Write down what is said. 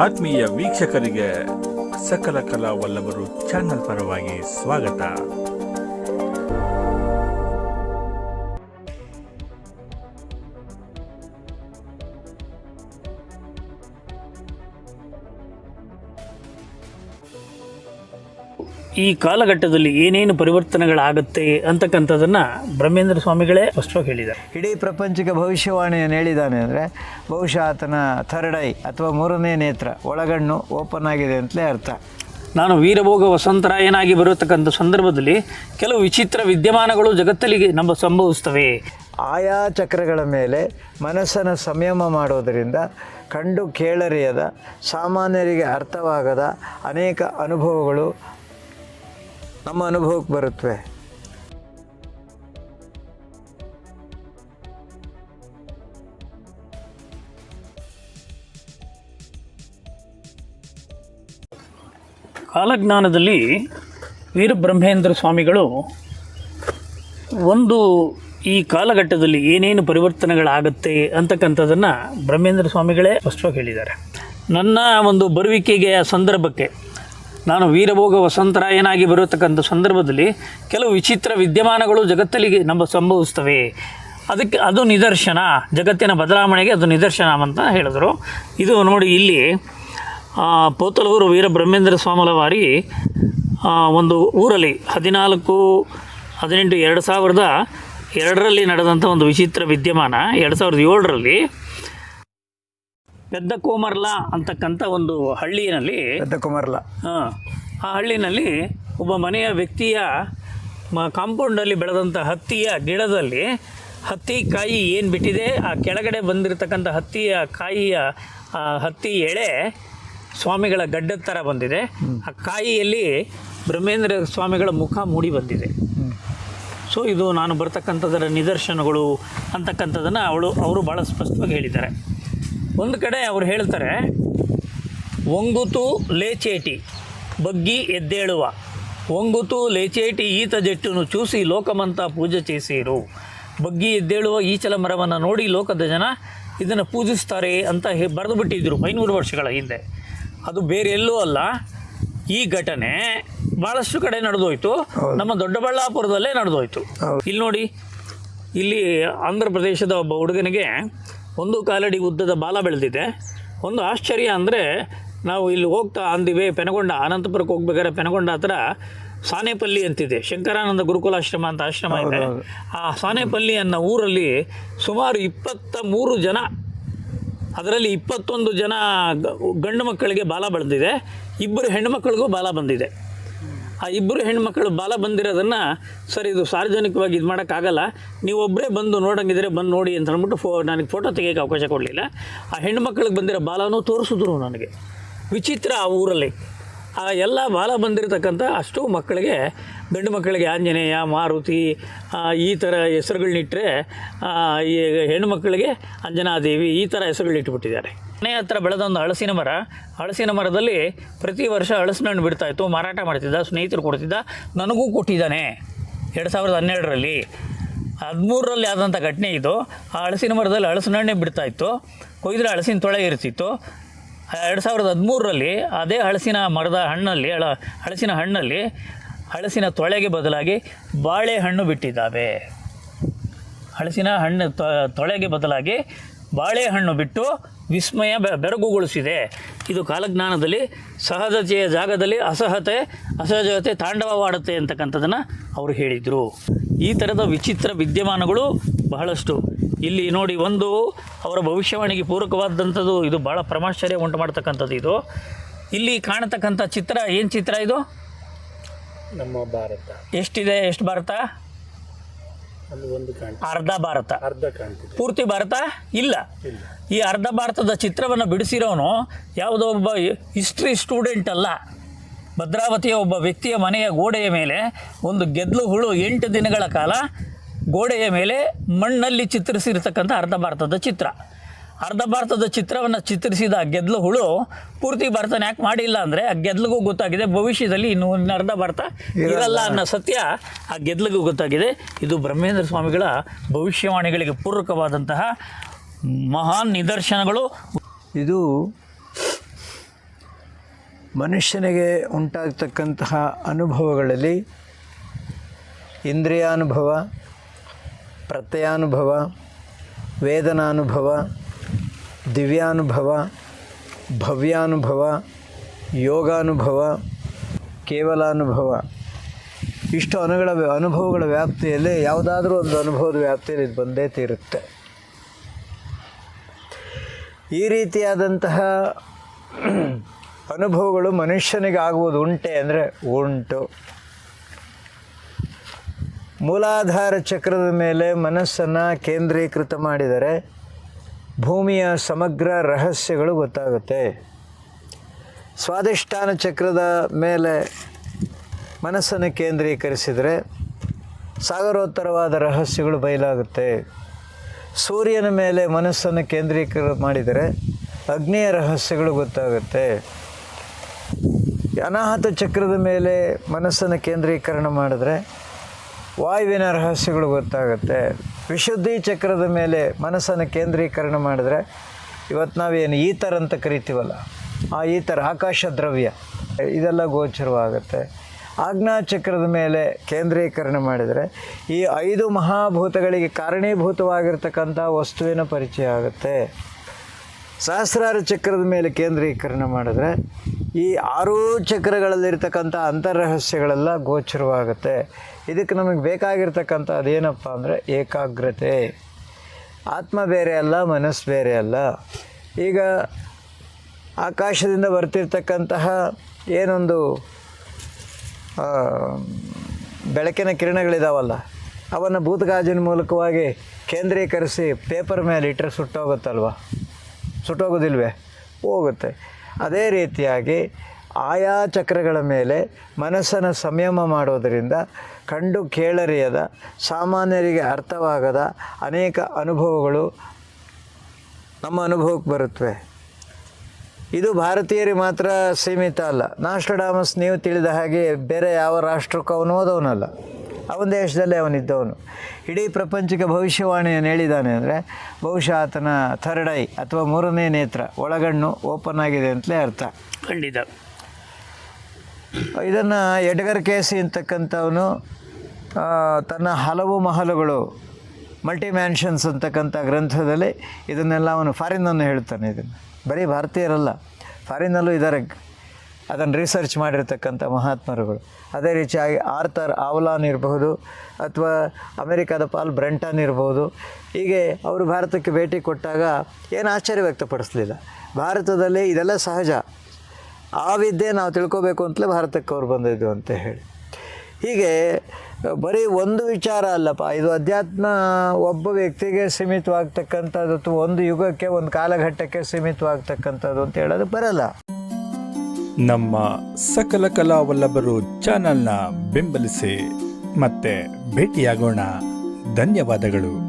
ಆತ್ಮೀಯ ವೀಕ್ಷಕರಿಗೆ ಸಕಲ ಕಲಾ ವಲ್ಲಭರು ಚಾನಲ್ ಪರವಾಗಿ ಸ್ವಾಗತ. ಈ ಕಾಲಘಟ್ಟದಲ್ಲಿ ಏನೇನು ಪರಿವರ್ತನೆಗಳಾಗುತ್ತೆ ಅಂತಕ್ಕಂಥದ್ದನ್ನು ಬ್ರಹ್ಮೇಂದ್ರ ಸ್ವಾಮಿಗಳೇ ಸ್ಪಷ್ಟವಾಗಿ ಹೇಳಿದ್ದಾರೆ. ಇಡೀ ಪ್ರಪಂಚಕ್ಕೆ ಭವಿಷ್ಯವಾಣಿಯನ್ನು ಹೇಳಿದ್ದಾನೆ ಅಂದರೆ ಬಹುಶಃ ಆತನ ಥರ್ಡ್ ಐ ಅಥವಾ ಮೂರನೇ ನೇತ್ರ ಒಳಗಣ್ಣು ಓಪನ್ ಆಗಿದೆ ಅಂತಲೇ ಅರ್ಥ. ನಾನು ವೀರಭೋಗ ವಸಂತರಾಯನಾಗಿ ಬರತಕ್ಕಂಥ ಸಂದರ್ಭದಲ್ಲಿ ಕೆಲವು ವಿಚಿತ್ರ ವಿದ್ಯಮಾನಗಳು ಜಗತ್ತಲ್ಲಿ ನಮ್ಮ ಸಂಭವಿಸ್ತವೆ ಆಯಾ ಚಕ್ರಗಳ ಮೇಲೆ ಮನಸ್ಸನ್ನು ಸಂಯಮ ಮಾಡೋದರಿಂದ ಕಂಡು ಕೇಳರಿಯದ ಸಾಮಾನ್ಯರಿಗೆ ಅರ್ಥವಾಗದ ಅನೇಕ ಅನುಭವಗಳು ನಮ್ಮ ಅನುಭವಕ್ಕೆ ಬರುತ್ತವೆ ಕಾಲಜ್ಞಾನದಲ್ಲಿ ವೀರಬ್ರಹ್ಮೇಂದ್ರ ಸ್ವಾಮಿಗಳು ಒಂದು ಈ ಕಾಲಘಟ್ಟದಲ್ಲಿ ಏನೇನು ಪರಿವರ್ತನೆಗಳಾಗುತ್ತೆ ಅಂತಕ್ಕಂಥದ್ದನ್ನು ಬ್ರಹ್ಮೇಂದ್ರ ಸ್ವಾಮಿಗಳೇ ಸ್ಪಷ್ಟವಾಗಿ ಹೇಳಿದ್ದಾರೆ. ನನ್ನ ಒಂದು ಬರುವಿಕೆಗೆ ಸಂದರ್ಭಕ್ಕೆ ನಾನು ವೀರಭೋಗ ವಸಂತರಾಯನಾಗಿ ಬರತಕ್ಕಂಥ ಸಂದರ್ಭದಲ್ಲಿ ಕೆಲವು ವಿಚಿತ್ರ ವಿದ್ಯಮಾನಗಳು ಜಗತ್ತಲ್ಲಿಗೆ ನಮ್ಮ ಸಂಭವಿಸ್ತವೆ ಅದಕ್ಕೆ ಅದು ನಿದರ್ಶನ. ಜಗತ್ತಿನ ಬದಲಾವಣೆಗೆ ಅದು ನಿದರ್ಶನ ಅಂತ ಹೇಳಿದರು. ಇದು ನೋಡಿ ಇಲ್ಲಿ ಪೋತಲೂರು ವೀರ ಬ್ರಹ್ಮೇಂದ್ರ ಸ್ವಾಮಲವಾರಿ ಒಂದು ಊರಲ್ಲಿ ಹದಿನಾಲ್ಕು, ಹದಿನೆಂಟು, ಎರಡು ಸಾವಿರದ ಎರಡರಲ್ಲಿ ನಡೆದಂಥ ಒಂದು ವಿಚಿತ್ರ ವಿದ್ಯಮಾನ. ಎರಡು ಸಾವಿರದ ಏಳರಲ್ಲಿ ಪೆದ್ದ ಕೋಮರ್ಲಾ ಅಂತಕ್ಕಂಥ ಒಂದು ಹಳ್ಳಿಯಲ್ಲಿ ಪೆದ್ದ ಕೋಮರ್ಲಾ ಆ, ಆ ಹಳ್ಳಿನಲ್ಲಿ ಒಬ್ಬ ಮನೆಯ ವ್ಯಕ್ತಿಯ ಮ ಕಾಂಪೌಂಡಲ್ಲಿ ಬೆಳೆದಂಥ ಹತ್ತಿಯ ಗಿಡದಲ್ಲಿ ಹತ್ತಿ ಕಾಯಿ ಏನು ಬಿಟ್ಟಿದೆ ಆ ಕೆಳಗಡೆ ಬಂದಿರತಕ್ಕಂಥ ಹತ್ತಿಯ ಕಾಯಿಯ ಆ ಹತ್ತಿ ಎಳೆ ಸ್ವಾಮಿಗಳ ಗಡ್ಡದ ಥರ ಬಂದಿದೆ. ಆ ಕಾಯಿಯಲ್ಲಿ ಬ್ರಹ್ಮೇಂದ್ರ ಸ್ವಾಮಿಗಳ ಮುಖ ಮೂಡಿ ಬಂದಿದೆ. ಸೊ ಇದು ನಾನು ಬರ್ತಕ್ಕಂಥದ್ದರ ನಿದರ್ಶನಗಳು ಅಂತಕ್ಕಂಥದ್ದನ್ನು ಅವಳು ಅವರು ಭಾಳ ಸ್ಪಷ್ಟವಾಗಿ ಹೇಳಿದ್ದಾರೆ. ಒಂದು ಕಡೆ ಅವ್ರು ಹೇಳ್ತಾರೆ ಒಂಗುತು ಲೇಚೇಟಿ ಬಗ್ಗಿ ಎದ್ದೇಳುವ. ಒಂಗುತು ಲೇಚೇಟಿ ಈತ ಜಟ್ಟನ್ನು ಚೂಸಿ ಲೋಕಮಂತ ಪೂಜೆ ಚೇಸಿರು ಬಗ್ಗಿ ಎದ್ದೇಳುವ ಈಚಲ ಮರವನ್ನು ನೋಡಿ ಲೋಕದ ಜನ ಇದನ್ನು ಪೂಜಿಸ್ತಾರೆ ಅಂತ ಹೇ ಬರೆದು ಬಿಟ್ಟಿದ್ದರು ಐನೂರು ವರ್ಷಗಳ ಹಿಂದೆ. ಅದು ಬೇರೆ ಎಲ್ಲೂ ಅಲ್ಲ. ಈ ಘಟನೆ ಭಾಳಷ್ಟು ಕಡೆ ನಡೆದೋಯ್ತು. ನಮ್ಮ ದೊಡ್ಡಬಳ್ಳಾಪುರದಲ್ಲೇ ನಡೆದೋಯ್ತು. ಇಲ್ಲಿ ನೋಡಿ ಇಲ್ಲಿ ಆಂಧ್ರ ಪ್ರದೇಶದ ಒಬ್ಬ ಹುಡುಗನಿಗೆ ಒಂದು ಕಾಲಡಿ ಉದ್ದದ ಬಾಲ ಬೆಳೆದಿದೆ. ಒಂದು ಆಶ್ಚರ್ಯ ಅಂದರೆ ನಾವು ಇಲ್ಲಿ ಹೋಗ್ತಾ ಅಂದಿವೆ ಪೆನಗೊಂಡ ಅನಂತಪುರಕ್ಕೆ ಹೋಗ್ಬೇಕಾದ್ರೆ ಪೆನಗೊಂಡ ಹತ್ರ ಸಾನೆಪಲ್ಲಿ ಅಂತಿದೆ. ಶಂಕರಾನಂದ ಗುರುಕುಲಾಶ್ರಮ ಅಂತ ಆಶ್ರಮ ಇದೆ. ಆ ಸಾನೇಪಲ್ಲಿ ಅನ್ನೋ ಊರಲ್ಲಿ ಸುಮಾರು ಇಪ್ಪತ್ತ ಮೂರು ಜನ ಅದರಲ್ಲಿ ಇಪ್ಪತ್ತೊಂದು ಜನ ಗಂಡು ಮಕ್ಕಳಿಗೆ ಬಾಲ ಬೆಳೆದಿದೆ. ಇಬ್ಬರು ಹೆಣ್ಣು ಮಕ್ಕಳಿಗೂ ಬಾಲ ಬಂದಿದೆ. ಆ ಇಬ್ಬರು ಹೆಣ್ಮಕ್ಳು ಬಾಲ ಬಂದಿರೋದನ್ನ ಸರ್ ಇದು ಸಾರ್ವಜನಿಕವಾಗಿ ಇದು ಮಾಡೋಕ್ಕಾಗಲ್ಲ. ನೀವು ಒಬ್ಬರೇ ಬಂದು ನೋಡಂಗಿದ್ರೆ ಬಂದು ನೋಡಿ ಅಂತ ಅಂದ್ಬಿಟ್ಟು ಫೋ, ನನಗೆ ಫೋಟೋ ತೆಗಿಯೋಕ್ಕೆ ಅವಕಾಶ ಕೊಡಲಿಲ್ಲ. ಆ ಹೆಣ್ಮಕ್ಳಿಗೆ ಬಂದಿರೋ ಬಾಲನೂ ತೋರಿಸಿದ್ರು ನನಗೆ. ವಿಚಿತ್ರ ಆ ಊರಲ್ಲಿ. ಆ ಎಲ್ಲ ಬಾಲ ಬಂದಿರತಕ್ಕಂಥ ಅಷ್ಟು ಮಕ್ಕಳಿಗೆ, ಗಂಡು ಮಕ್ಕಳಿಗೆ ಆಂಜನೇಯ, ಮಾರುತಿ ಈ ಥರ ಹೆಸರುಗಳನ್ನಿಟ್ಟರೆ ಈ ಹೆಣ್ಣುಮಕ್ಕಳಿಗೆ ಅಂಜನಾದೇವಿ ಈ ಥರ ಹೆಸರುಗಳು ಇಟ್ಬಿಟ್ಟಿದ್ದಾರೆ ಮನೆ ಹತ್ರ ಬೆಳೆದ ಒಂದು ಹಳಸಿನ ಮರ, ಹಳಸಿನ ಮರದಲ್ಲಿ ಪ್ರತಿ ವರ್ಷ ಹಳಸಿನ ಹಣ್ಣು ಬಿಡ್ತಾ ಇತ್ತು ಮಾರಾಟ ಮಾಡ್ತಿದ್ದ, ಸ್ನೇಹಿತರು ಕೊಡ್ತಿದ್ದ, ನನಗೂ ಕೊಟ್ಟಿದ್ದಾನೆ. ಎರಡು ಸಾವಿರದ ಹನ್ನೆರಡರಲ್ಲಿ, ಹದಿಮೂರರಲ್ಲಿ ಆದಂಥ ಘಟನೆ ಇದು. ಆ ಹಳಸಿನ ಮರದಲ್ಲಿ ಹಳಸಿನ ಹಣ್ಣೆ ಬಿಡ್ತಾ ಇತ್ತು ಕೊಯ್ದರೆ ಹಳಸಿನ ತೊಳೆ ಇರ್ತಿತ್ತು. ಎರಡು ಸಾವಿರದ ಹದಿಮೂರರಲ್ಲಿ ಅದೇ ಹಳಸಿನ ಮರದ ಹಣ್ಣಲ್ಲಿ ಹಳ ಹಳಸಿನ ಹಣ್ಣಲ್ಲಿ, ಹಳಸಿನ ತೊಳೆಗೆ ಬದಲಾಗಿ ಬಾಳೆಹಣ್ಣು ಬಿಟ್ಟಿದ್ದಾವೆ. ಹಳಸಿನ ಹಣ್ಣು ತೊಳೆಗೆ ಬದಲಾಗಿ ಬಾಳೆಹಣ್ಣು ಬಿಟ್ಟು ವಿಸ್ಮಯ ಬೆರಗುಗೊಳಿಸಿದೆ. ಇದು ಕಾಲಜ್ಞಾನದಲ್ಲಿ ಸಹಜತೆಯ ಜಾಗದಲ್ಲಿ ಅಸಹತೆ ಅಸಹಜತೆ ತಾಂಡವವಾಡುತ್ತೆ ಅಂತಕ್ಕಂಥದ್ದನ್ನು ಅವರು ಹೇಳಿದರು. ಈ ಥರದ ವಿಚಿತ್ರ ವಿದ್ಯಮಾನಗಳು ಬಹಳಷ್ಟು. ಇಲ್ಲಿ ನೋಡಿ ಒಂದು ಅವರ ಭವಿಷ್ಯವಾಣಿಗೆ ಪೂರಕವಾದಂಥದ್ದು ಇದು ಭಾಳ ಪ್ರಮಾಶ್ಚರ್ಯ ಉಂಟು ಮಾಡ್ತಕ್ಕಂಥದ್ದು ಇದು. ಇಲ್ಲಿ ಕಾಣತಕ್ಕಂಥ ಚಿತ್ರ ಏನು ಚಿತ್ರ ಇದು? ನಮ್ಮ ಭಾರತ. ಎಷ್ಟಿದೆ ಎಷ್ಟು ಭಾರತ? ಅದು ಒಂದು ಕಾಣ್ತದೆ. ಅರ್ಧ ಭಾರತ. ಅರ್ಧ ಕಾಣ್ತಿದೆ. ಪೂರ್ತಿ ಭಾರತ? ಇಲ್ಲ. ಈ ಅರ್ಧ ಭಾರತದ ಚಿತ್ರವನ್ನು ಬಿಡಿಸಿರೋನು ಯಾವುದೋ ಒಬ್ಬ ಹಿಸ್ಟ್ರಿ ಸ್ಟೂಡೆಂಟ್ ಅಲ್ಲ. ಭದ್ರಾವತಿಯ ಒಬ್ಬ ವ್ಯಕ್ತಿಯ ಮನೆಯ ಗೋಡೆಯ ಮೇಲೆ ಒಂದು ಗೆದ್ಲು ಹುಳು ಎಂಟು ದಿನಗಳ ಕಾಲ ಗೋಡೆಯ ಮೇಲೆ ಮಣ್ಣಲ್ಲಿ ಚಿತ್ರಿಸಿರ್ತಕ್ಕಂಥ ಅರ್ಧ ಭಾರತದ ಚಿತ್ರ. ಅರ್ಧ ಭಾರತದ ಚಿತ್ರವನ್ನು ಚಿತ್ರಿಸಿದ ಆ ಗೆದ್ಲು ಹುಳು ಪೂರ್ತಿ ಭಾರತನ ಯಾಕೆ ಮಾಡಿಲ್ಲ ಅಂದರೆ ಆ ಗೆದ್ಲಿಗೂ ಗೊತ್ತಾಗಿದೆ ಭವಿಷ್ಯದಲ್ಲಿ ಇನ್ನು ಇನ್ನು ಅರ್ಧ ಭಾರತ ಇರಲ್ಲ. ಅನ್ನೋ ಸತ್ಯ ಆ ಗೆದ್ಲಿಗೂ ಗೊತ್ತಾಗಿದೆ. ಇದು ಬ್ರಹ್ಮೇಂದ್ರ ಸ್ವಾಮಿಗಳ ಭವಿಷ್ಯವಾಣಿಗಳಿಗೆ ಪೂರಕವಾದಂತಹ ಮಹಾನ್ ನಿದರ್ಶನಗಳು. ಇದು ಮನುಷ್ಯನಿಗೆ ಉಂಟಾಗ್ತಕ್ಕಂತಹ ಅನುಭವಗಳಲ್ಲಿ ಇಂದ್ರಿಯಾನುಭವ ಪ್ರತ್ಯಯಾನುಭವ ವೇದನಾನುಭವ ದಿವ್ಯಾನುಭವ, ಭವ್ಯಾನುಭವ, ಯೋಗಾನುಭವ, ಕೇವಲಾನುಭವ. ಇಷ್ಟು ಅನುಗಳ ಅನುಭವಗಳ ವ್ಯಾಪ್ತಿಯಲ್ಲಿ ಯಾವುದಾದ್ರೂ ಒಂದು ಅನುಭವದ ವ್ಯಾಪ್ತಿಯಲ್ಲಿ ಇದು ಬಂದೇ ತೀರುತ್ತೆ. ಈ ರೀತಿಯಾದಂತಹ ಅನುಭವಗಳು ಮನುಷ್ಯನಿಗೆ ಆಗುವುದು ಉಂಟೆ ಅಂದರೆ ಉಂಟು. ಮೂಲಾಧಾರ ಚಕ್ರದ ಮೇಲೆ ಮನಸ್ಸನ್ನು ಕೇಂದ್ರೀಕೃತ ಮಾಡಿದರೆ ಭೂಮಿಯ ಸಮಗ್ರ ರಹಸ್ಯಗಳು ಗೊತ್ತಾಗುತ್ತೆ. ಸ್ವಾದಿಷ್ಠಾನ ಚಕ್ರದ ಮೇಲೆ ಮನಸ್ಸನ್ನು ಕೇಂದ್ರೀಕರಿಸಿದರೆ ಸಾಗರೋತ್ತರವಾದ ರಹಸ್ಯಗಳು ಬಯಲಾಗುತ್ತೆ. ಸೂರ್ಯನ ಮೇಲೆ ಮನಸ್ಸನ್ನು ಕೇಂದ್ರೀಕರ ಮಾಡಿದರೆ ಅಗ್ನಿಯ ರಹಸ್ಯಗಳು ಗೊತ್ತಾಗುತ್ತೆ. ಅನಾಹತ ಚಕ್ರದ ಮೇಲೆ ಮನಸ್ಸನ್ನು ಕೇಂದ್ರೀಕರಣ ಮಾಡಿದ್ರೆ ವಾಯುವಿನ ರಹಸ್ಯಗಳು ಗೊತ್ತಾಗುತ್ತೆ. ವಿಶುದ್ಧಿ ಚಕ್ರದ ಮೇಲೆ ಮನಸ್ಸನ್ನು ಕೇಂದ್ರೀಕರಣ ಮಾಡಿದ್ರೆ ಇವತ್ತು ನಾವೇನು ಈಥರ್ ಅಂತ ಕರಿತೀವಲ್ಲ? ಆ ಈಥರ್ ಆಕಾಶ ದ್ರವ್ಯ. ಇದೆಲ್ಲ ಗೋಚರವಾಗುತ್ತೆ. ಚಕ್ರದ ಮೇಲೆ ಕೇಂದ್ರೀಕರಣ ಮಾಡಿದರೆ ಈ ಐದು ಮಹಾಭೂತಗಳಿಗೆ ಕಾರಣೀಭೂತವಾಗಿರ್ತಕ್ಕಂಥ ವಸ್ತುವಿನ ಪರಿಚಯ ಆಗುತ್ತೆ. ಸಹಸ್ರಾರ ಚಕ್ರದ ಮೇಲೆ ಕೇಂದ್ರೀಕರಣ ಮಾಡಿದ್ರೆ ಈ ಆರು ಚಕ್ರಗಳಲ್ಲಿರ್ತಕ್ಕಂಥ ಅಂತರ್ರಹಸ್ಯಗಳೆಲ್ಲ ಗೋಚರವಾಗುತ್ತೆ. ಇದಕ್ಕೆ ನಮಗೆ ಬೇಕಾಗಿರ್ತಕ್ಕಂಥ ಅದೇನಪ್ಪ ಅಂದರೆ ಏಕಾಗ್ರತೆ. ಆತ್ಮ ಬೇರೆ ಅಲ್ಲ, ಮನಸ್ಸು ಬೇರೆ ಅಲ್ಲ. ಈಗ ಆಕಾಶದಿಂದ ಬರ್ತಿರ್ತಕ್ಕಂತಹ ಏನೊಂದು ಬೆಳಕಿನ ಕಿರಣಗಳಿದಾವಲ್ಲ, ಅವನ್ನು ಭೂತಗಾಜಿನ ಮೂಲಕವಾಗಿ ಕೇಂದ್ರೀಕರಿಸಿ ಪೇಪರ್ ಮೇಲೆ ಇಟ್ಟರೆ ಸುಟ್ಟೋಗುತ್ತಲ್ವ? ಸುಟ್ಟೋಗೋದಿಲ್ವೇ? ಹೋಗುತ್ತೆ. ಅದೇ ರೀತಿಯಾಗಿ ಆಯಾ ಚಕ್ರಗಳ ಮೇಲೆ ಮನಸ್ಸನ್ನು ಸಂಯಮ ಮಾಡೋದರಿಂದ ಕಂಡು ಕೇಳರಿಯದ, ಸಾಮಾನ್ಯರಿಗೆ ಅರ್ಥವಾಗದ ಅನೇಕ ಅನುಭವಗಳು ನಮ್ಮ ಅನುಭವಕ್ಕೆ ಬರುತ್ತವೆ ಇದು ಭಾರತೀಯರಿಗೆ ಮಾತ್ರ ಸೀಮಿತ ಅಲ್ಲ. ನಾಷ್ಟ್ರಡಾಮಸ್ ನೀವು ತಿಳಿದ ಹಾಗೆ ಬೇರೆ ಯಾವ ರಾಷ್ಟ್ರಕ್ಕೂ ಅವನು ಹೋದವನಲ್ಲ. ಅವನ ದೇಶದಲ್ಲೇ ಅವನಿದ್ದವನು. ಇಡೀ ಪ್ರಪಂಚಕ್ಕೆ ಭವಿಷ್ಯವಾಣಿಯನ್ನು ಹೇಳಿದ್ದಾನೆ ಅಂದರೆ ಬಹುಶಃ ಆತನ ಥರ್ಡ್ ಐ ಅಥವಾ ಮೂರನೇ ನೇತ್ರ ಒಳಗಣ್ಣು ಓಪನ್ ಆಗಿದೆ ಅಂತಲೇ ಅರ್ಥ. ಖಂಡಿತ. ಇದನ್ನು ಎಡ್ಗರ್ ಕೇಸಿ ಅಂತಕ್ಕಂಥವನು ತನ್ನ ಹಲವು ಮಹಲುಗಳು ಮಲ್ಟಿ ಮ್ಯಾನ್ಷನ್ಸ್ ಅಂತಕ್ಕಂಥ ಗ್ರಂಥದಲ್ಲಿ ಇದನ್ನೆಲ್ಲ ಅವನು ಫಾರಿನ್ನನ್ನು ಹೇಳ್ತಾನೆ ಇದನ್ನು. ಬರೀ ಭಾರತೀಯರಲ್ಲ ಫಾರಿನಲ್ಲೂ ಇದ್ದಾರೆ ಅದನ್ನು ರಿಸರ್ಚ್ ಮಾಡಿರ್ತಕ್ಕಂಥ ಮಹಾತ್ಮರುಗಳು. ಅದೇ ರೀತಿಯಾಗಿ ಆರ್ಥರ್ ಆವ್ಲಾನ್ ಇರಬಹುದು, ಅಥವಾ ಅಮೆರಿಕದ ಪಾಲ್ ಬ್ರೆಂಟನ್ ಇರ್ಬೋದು ಹೀಗೆ ಅವರು ಭಾರತಕ್ಕೆ ಭೇಟಿ ಕೊಟ್ಟಾಗ ಏನು ಆಶ್ಚರ್ಯ ವ್ಯಕ್ತಪಡಿಸಲಿಲ್ಲ. ಭಾರತದಲ್ಲಿ ಇದೆಲ್ಲ ಸಹಜ. ಆ ವಿದ್ಯೆ ನಾವು ತಿಳ್ಕೋಬೇಕು ಅಂತಲೇ ಭಾರತಕ್ಕೆ ಅವ್ರು ಬಂದಿದ್ದು ಅಂತ ಹೇಳಿ. ಹೀಗೆ ಬರೀ ಒಂದು ವಿಚಾರ ಅಲ್ಲಪ್ಪ, ಇದು ಅಧ್ಯಾತ್ಮ ಒಬ್ಬ ವ್ಯಕ್ತಿಗೆ ಸೀಮಿತವಾಗ್ತಕ್ಕಂಥದ್ದು ಒಂದು ಯುಗಕ್ಕೆ, ಒಂದು ಕಾಲಘಟ್ಟಕ್ಕೆ ಸೀಮಿತವಾಗ್ತಕ್ಕಂಥದ್ದು ಅಂತ ಹೇಳೋದು ಬರಲ್ಲ. ನಮ್ಮ ಸಕಲ ಕಲಾವಲ್ಲಭರು ಚಾನಲ್ನ ಬೆಂಬಲಿಸಿ ಮತ್ತೆ ಭೇಟಿಯಾಗೋಣ. ಧನ್ಯವಾದಗಳು.